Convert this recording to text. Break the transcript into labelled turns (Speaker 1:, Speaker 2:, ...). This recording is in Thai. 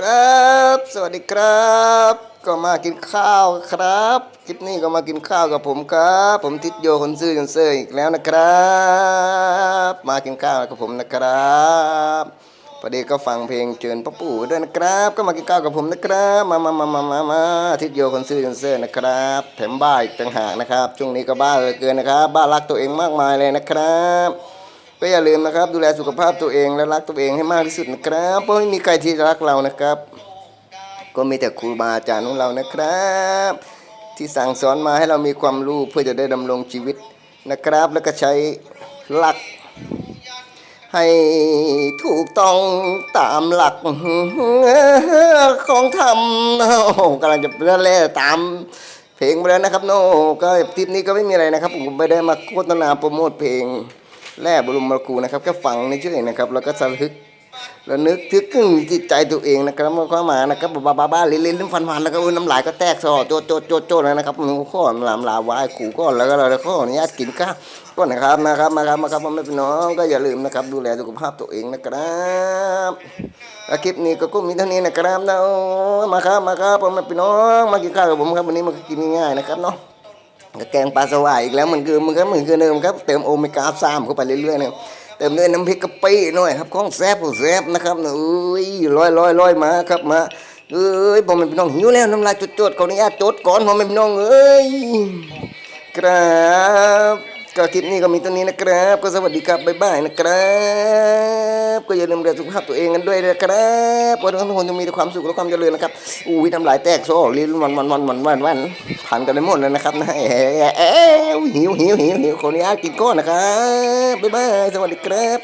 Speaker 1: ครับ สวัสดีครับ ก็มากินข้าวครับ คลิปนี้ก็มากินข้าวกับผมครับ ผมทิศโยคนซื่อคนเซอร์อีกแล้วนะครับ มากินข้าวกับผมนะครับพอดีก็ฟังเพลงเชิญพ่อปู่ด้วยนะครับ ก็มากินข้าวกับผมนะครับ มามามามามามาทิศโยคนซื่อคนเซอร์นะครับแถมบ้าอีกต่างหากนะครับ ช่วงนี้ก็บ้าเหลือเกินนะครับ บ้ารักตัวเองมากมายเลยนะครับ ก็อย่าลืมนะครับ ดูแลสุขภาพตัวเองและรักตัวเองให้มากที่สุดนะครับเพราะไม่มีใครที่จะรักเรานะครับ ก็มีแต่ครูบาอาจารย์ของเรานะครับ ที่สั่งสอนมาให้เรามีความรู้เพื่อจะได้ดำรงชีวิตนะครับ แล้วก็ใช้หลัก ให้ถูกต้องตามหลักของธรรมกำลังจะเล่ตามเพลงไปแล้วนะครับโน่ก็ทริปนี้ก็ไม่มีอะไรนะครับ ผมไม่ได้มาโฆษณาโปรโมทเพลง แร่บรมมรคูนะครับแค่ฟังในชื่อนะครับ แล้วก็สะลึกแล้วนึกถึกึ่งจิตใจตัวเองนะครับมันก็มานะครับบ้าบ้าบ้าเลิ้นลิ้นฟันฟันแล้วก็น้ำลายก็แตกซอโจโจโจโจดเลยนะครับมันข้อหลามลาวายขู่ก้อนแล้วก็เราข้ออนุญาตกินข้าวก็นะครับนะครับมาครับมาครับพ่อแม่พี่น้องก็อย่าลืมนะครับ ดูแลสุขภาพตัวเองนะครับและคลิปนี้ก็กุ้มีเท่านี้นะครับนะมาครับมาครับพ่อแม่พี่น้องมากินข้าวกับผมครับวันนี้มากินง่ายๆนะครับเนาะ แกงปลาสวายอีกแล้วเหมันคือมันก็เหมือนคือเดิมครับเติมโอเมก้าสามเข้าไปเรื่อยๆนะครับเติมด้วยน้ำพริกกะปิหน่อยครับของแซ่บของแซ่บนะครับเอ้ยร้อยร้อยร้อยมาครับมาเอ้ยผมเป็นพี่น้องหิวแล้วน้ำลายจดๆขออนุญาตจดก่อนผมเป็นพี่น้องเอ้ยครับ ก็คลิปนี้ก็มีตัวนี้นะครับ ก็สวัสดีครับบ๊ายบายนะครับ ก็อย่าลืมดูสุขภาพตัวเองกันด้วยนะครับวันนี้ทุกคนจะมีแต่ความสุขและความเจริญนะครับอุ้ยน้ำลายแตกโซ่ลิ้นวันวันวันวันวันวันผ่านกันไปหมดแล้วนะครับนะเอ๊ะเอ๊ะหิวหิวหิวหิวขออนุญาตกินก้อนนะครับบ๊ายบายสวัสดีครับ